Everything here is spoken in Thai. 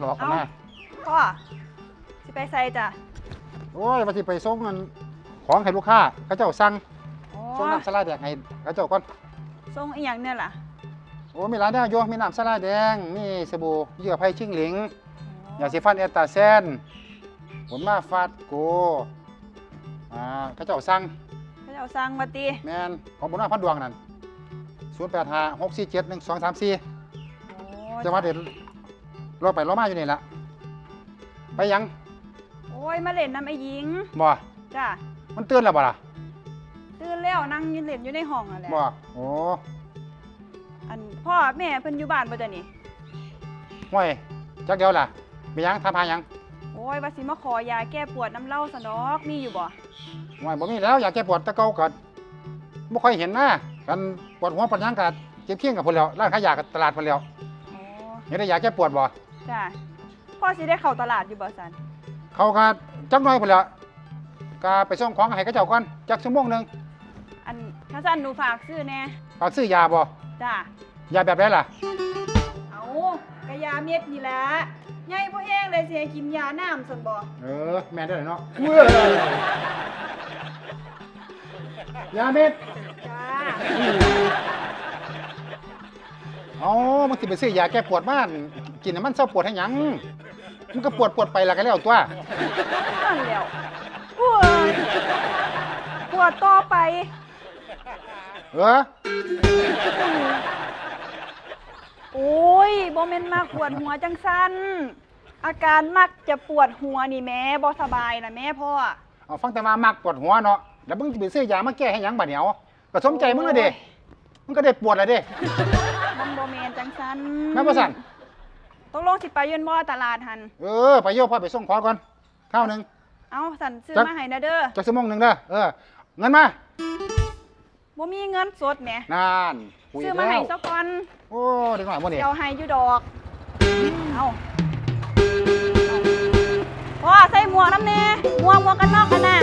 หลอกกันเอ้าแน่พ่อสิไปใส่จ้ะโอ้ยว่าสิไปส่งเงินของให้ลูกค้าเขาเจ้าสั่งโอ้ส่งน้ำสลายแดงให้เขาเจ้าก่อนส่งอีหยังเนี่ยล่ะโอ้มีหลายแนวโยมีน้ำสลายแดงมีสบู่เหยื่อไผ่ชิงหลิงยาสีฟันเอตตาเซนผลมาฟาดโกอ่าเขาเจ้าสั่งเขาจะเอาสั่งมาตีแมนของบุญนาพันดวงนั่น0 8 5 6 4 7 1 2 3 4โอ้จังหวัดเด็ด รอไปรอมาอยู่นี่ละไปยังโอ้ยมาเล่นน้ำไอ้หญิงบ่จ้ะมันเตือนแล้วบ่ล่ะตื่นแล้วนั่งยืนเล่นอยู่ในห้องนั่นแหละบ่โอ้อันพ่อแม่เพิ่นอยู่บ้านบ่จ้ะนี่ห่วยจักเดียวล่ะไปยังทำหายังโอ้ยว่าสิมาขอยาแก้ปวดน้ำเล่าสนอกมีอยู่บ่ห่วยบ่มีแล้วอยากแก้ปวดแตะเกาก็บ่ค่อยเห็นหน้ากันปวดหัวปวดหยังก็เจ็บเคียงกับพุ่นแล้วร้านขายยากับตลาดพุ่นแล้วโอ้เห็นได้อยากแก้ปวดบ่ จ้ะพ่อสิได้เข้าตลาดอยู่บ่สันเขาก็จักหน่อยพุ่นแล้วก็ไปส่งของให้เขาเจ้าก่อนจักชั่วโมงหนึงอันถ้าสันหนูฝากซื้อแน่ฝากซื้อยาบ่จ้ะยาแบบไหนล่ะ เอากะยาเม็ดนี่แหละใหญ่บ่แห้งเลยสิให้กินยาน้ำซั่นบ่เออ แม่นได้อเนาะยาเม็ดจ้าเอา มันสิไปซื้อยาแก้ปวดมากินให้มันเศร้าปวดให้หยังมันก็ปวดปวดไปและกันแล้วตัว นั่นแล้วปวดปวดต่อไปเออโอ้ยบ่แม่นมากปวดหัวจังซั่นอาการมักจะปวดหัวนี่แม่บ่สบายนะแม่พ่อเอาฟังแต่มามักปวดหัวเนาะแล้วมึงจะไปซื้อยามาแก้ให้หยังบัดเหนียวก็สมใจมึงเลยเด้มันก็ได้ปวดเลยเด้ มันบ่แม่น จังซั่นแม่บ่สั่นตกลงสิไปยืนบ่ตลาดหันเออไปโยกพ่อไปส่งของก่อนข้าวหนึ่งเอาสั่นซื้อจักมาให้นะเด้อจักชั่วโมงหนึ่งเด้อเออเงินมาบ่มีเงินสดแหมนานคุยซื้อแล้มาให้วซะก่อนโอ้เด็กหน่อยบ่นี่เดี๋ยวให้อยู่ดอกเอาเอาพ่อใส่หมวกน้ำแน่หมวกหมวกกันนอกกันนะ